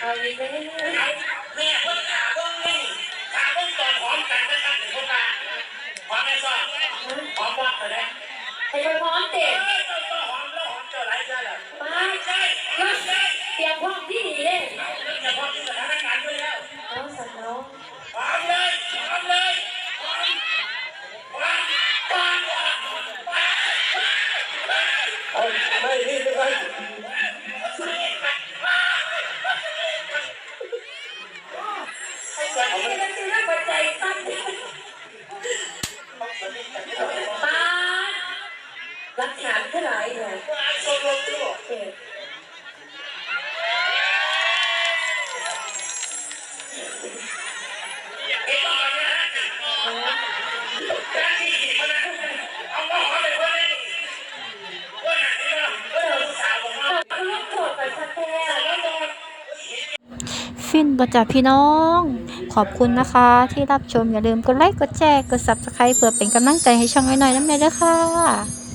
เอาดีไหมเอาแม่เพิ่งขาเพิ่งนี่ขาเพิ่งตอนหอมกันนะครับถึงคนมาหอมไม่ชอบหอมวัดเลยนะให้ไปพร้อมเด็กอเจ้าก็หอมแล้วหอมเจ้าไรเจ้าล่ะมาใช่ใช่เตรียมพร้อมที่ดีเลยจะพอที่สถานการณ์ด้วยแล้วเอาสัตว์น้องหอมเลยหอมเลยหอมหอมหอมหอมเอาไม่พี่ไม่ไม่ไอ้ ฟินประจับพี่น้อง ขอบคุณนะคะ ที่รับชมอย่าลืมกดไลค์กดแชร์กดซับสไคร b ์เพื่อเป็นกำลังใจให้ช่องน้อยๆน้ำเนยด้วยค่ะ